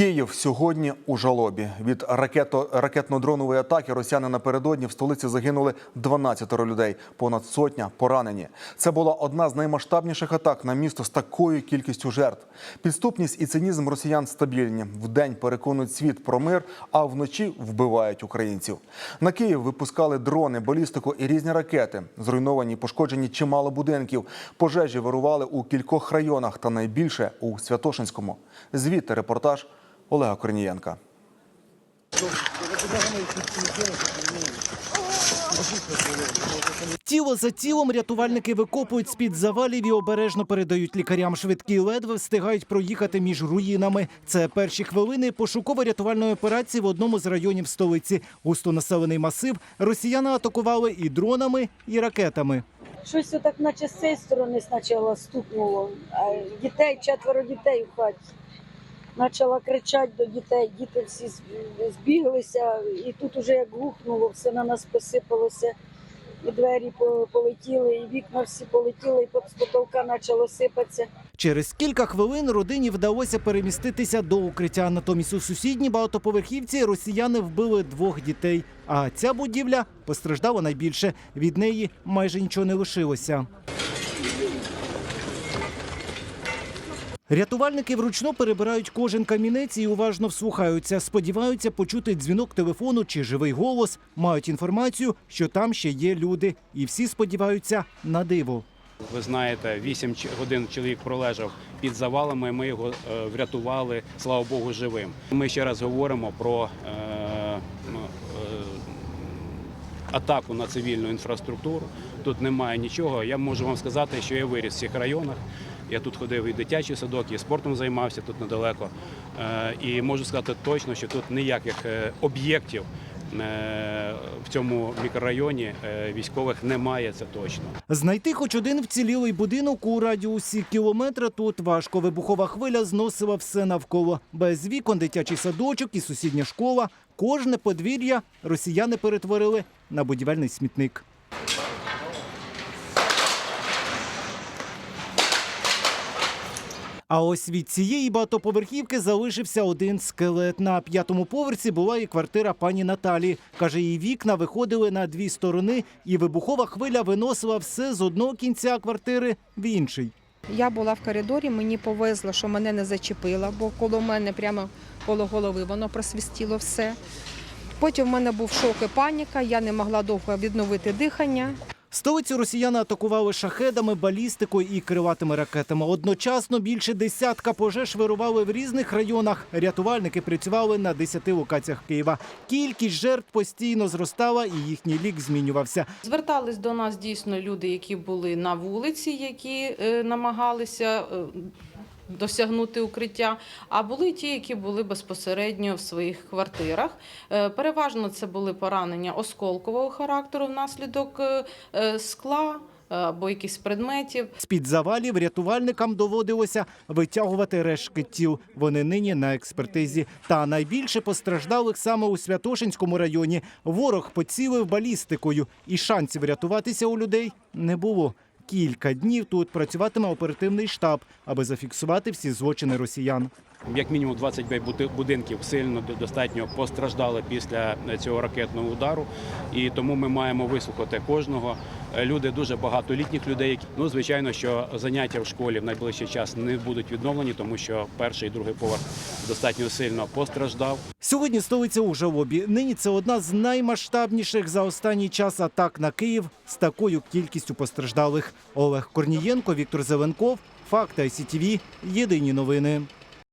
Київ сьогодні у жалобі. Від ракетно-дронової атаки росіяни напередодні в столиці загинули 12 людей, понад сотня поранені. Це була одна з наймасштабніших атак на місто з такою кількістю жертв. Підступність і цинізм росіян стабільні. Вдень переконують світ про мир, а вночі вбивають українців. На Київ випускали дрони, балістику і різні ракети. Зруйновані, пошкоджені чимало будинків. Пожежі вирували у кількох районах та найбільше у Святошинському. Звідти репортаж Олега Корнієнка. Тіло за тілом рятувальники викопують з-під завалів і обережно передають лікарям. Швидкі ледве встигають проїхати між руїнами. Це перші хвилини пошуково-рятувальної операції в одному з районів столиці. Густонаселений масив росіяни атакували і дронами, і ракетами. Щось отак, наче з цієї сторони спочатку стукнуло. Дітей, четверо дітей в хаті. Почала кричати до дітей, діти всі збіглися, і тут уже як гухнуло, все на нас посипалося. І двері полетіли, і вікна всі полетіли, і з потолка почало сипатися. Через кілька хвилин родині вдалося переміститися до укриття. Натомість у сусідній багатоповерхівці росіяни вбили двох дітей. А ця будівля постраждала найбільше. Від неї майже нічого не лишилося. Рятувальники вручну перебирають кожен камінець і уважно вслухаються. Сподіваються почути дзвінок телефону чи живий голос. Мають інформацію, що там ще є люди, і всі сподіваються на диво. Ви знаєте, 8 годин чоловік пролежав під завалами. Ми його е, врятували, слава Богу, живим. Ми ще раз говоримо про е, ну, е, атаку на цивільну інфраструктуру. Тут немає нічого. Я можу вам сказати, що я виріс в цих районах. Я тут ходив і в дитячий садок, і спортом займався тут недалеко. Е, І можу сказати точно, що тут ніяких е, об'єктів е, в цьому мікрорайоні військових немає. Це точно. Знайти хоч один вцілілий будинок у радіусі кілометра тут важко. Вибухова хвиля зносила все навколо. Без вікон дитячий садочок і сусідня школа. Кожне подвір'я росіяни перетворили на будівельний смітник. А ось від цієї багатоповерхівки залишився один скелет. На п'ятому поверсі була і квартира пані Наталі. Каже, її вікна виходили на дві сторони, і вибухова хвиля виносила все з одного кінця квартири в інший. Я була в коридорі, мені повезло, що мене не зачепило, бо коло мене прямо коло голови воно просвістіло все. Потім в мене був шок і паніка, я не могла довго відновити дихання. Столицю росіяни атакували шахедами, балістикою і криватими ракетами. Одночасно більше десятка пожеж вирували в різних районах. Рятувальники працювали на 10 локаціях Києва. Кількість жертв постійно зростала, і їхній лік змінювався. Звертались до нас дійсно люди, які були на вулиці, які е, намагалися е, досягнути укриття. А були ті, які були безпосередньо в своїх квартирах. Е, Переважно це були поранення осколкового характеру внаслідок е, е, скла або якихось предметів. З-під завалів рятувальникам доводилося витягувати рештки тіл. Вони нині на експертизі. Та найбільше постраждалих саме у Святошинському районі. Ворог поцілив балістикою, і шансів рятуватися у людей не було. Кілька днів тут працюватиме оперативний штаб, аби зафіксувати всі злочини росіян. Як мінімум 25 бути- будинків сильно до- достатньо постраждали після цього ракетного удару, і тому ми маємо вислухати кожного. Е, Люди дуже багато літніх людей. Ну звичайно, що заняття в школі в найближчий час не будуть відновлені, тому що перший і другий поверх достатньо сильно постраждав. Сьогодні столиця у жалобі. Нині це одна з наймасштабніших за останній час атак на Київ з такою кількістю постраждалих. Олег Корнієнко, Віктор Зеленков, Факти ICTV. Єдині новини.